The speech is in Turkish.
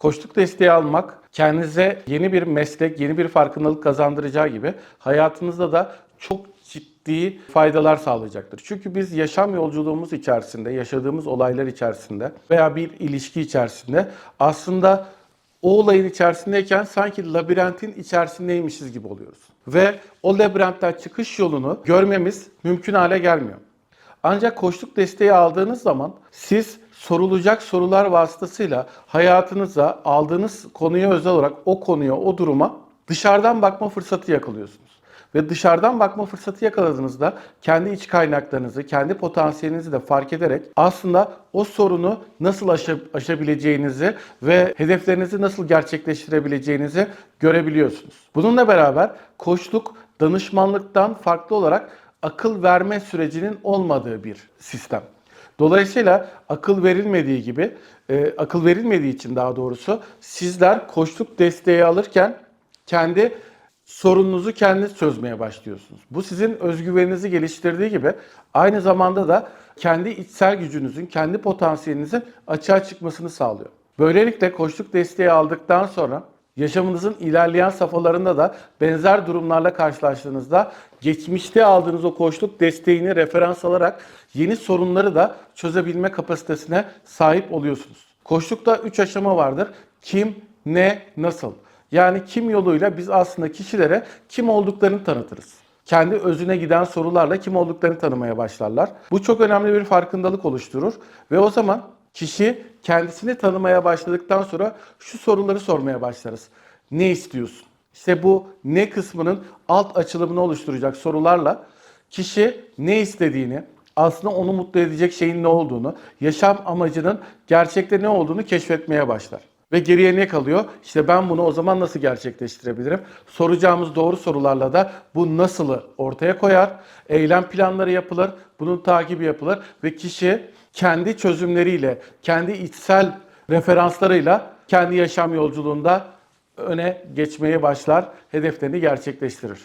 Koçluk desteği almak kendinize yeni bir meslek, yeni bir farkındalık kazandıracağı gibi hayatınızda da çok ciddi faydalar sağlayacaktır. Çünkü biz yaşam yolculuğumuz içerisinde, yaşadığımız olaylar içerisinde veya bir ilişki içerisinde aslında o olayın içerisindeyken sanki labirentin içerisindeymişiz gibi oluyoruz. Ve o labirentten çıkış yolunu görmemiz mümkün hale gelmiyor. Ancak koçluk desteği aldığınız zaman siz sorulacak sorular vasıtasıyla hayatınıza aldığınız konuya özel olarak o konuya, o duruma dışarıdan bakma fırsatı yakalıyorsunuz. Ve dışarıdan bakma fırsatı yakaladığınızda kendi iç kaynaklarınızı, kendi potansiyelinizi de fark ederek aslında o sorunu nasıl aşa- aşabileceğinizi ve hedeflerinizi nasıl gerçekleştirebileceğinizi görebiliyorsunuz. Bununla beraber koçluk danışmanlıktan farklı olarak akıl verme sürecinin olmadığı bir sistem. Dolayısıyla akıl verilmediği gibi, e, akıl verilmediği için daha doğrusu sizler koçluk desteği alırken kendi sorununuzu kendiniz çözmeye başlıyorsunuz. Bu sizin özgüveninizi geliştirdiği gibi aynı zamanda da kendi içsel gücünüzün, kendi potansiyelinizin açığa çıkmasını sağlıyor. Böylelikle koçluk desteği aldıktan sonra yaşamınızın ilerleyen safhalarında da benzer durumlarla karşılaştığınızda geçmişte aldığınız o koçluk desteğini referans alarak yeni sorunları da çözebilme kapasitesine sahip oluyorsunuz. Koçlukta 3 aşama vardır. Kim, ne, nasıl? Yani kim yoluyla biz aslında kişilere kim olduklarını tanıtırız. Kendi özüne giden sorularla kim olduklarını tanımaya başlarlar. Bu çok önemli bir farkındalık oluşturur ve o zaman kişi kendisini tanımaya başladıktan sonra şu soruları sormaya başlarız. Ne istiyorsun? İşte bu ne kısmının alt açılımını oluşturacak sorularla kişi ne istediğini, aslında onu mutlu edecek şeyin ne olduğunu, yaşam amacının gerçekte ne olduğunu keşfetmeye başlar. Ve geriye ne kalıyor? İşte ben bunu o zaman nasıl gerçekleştirebilirim? Soracağımız doğru sorularla da bu nasılı ortaya koyar. Eylem planları yapılır, bunun takibi yapılır ve kişi kendi çözümleriyle, kendi içsel referanslarıyla kendi yaşam yolculuğunda öne geçmeye başlar, hedeflerini gerçekleştirir.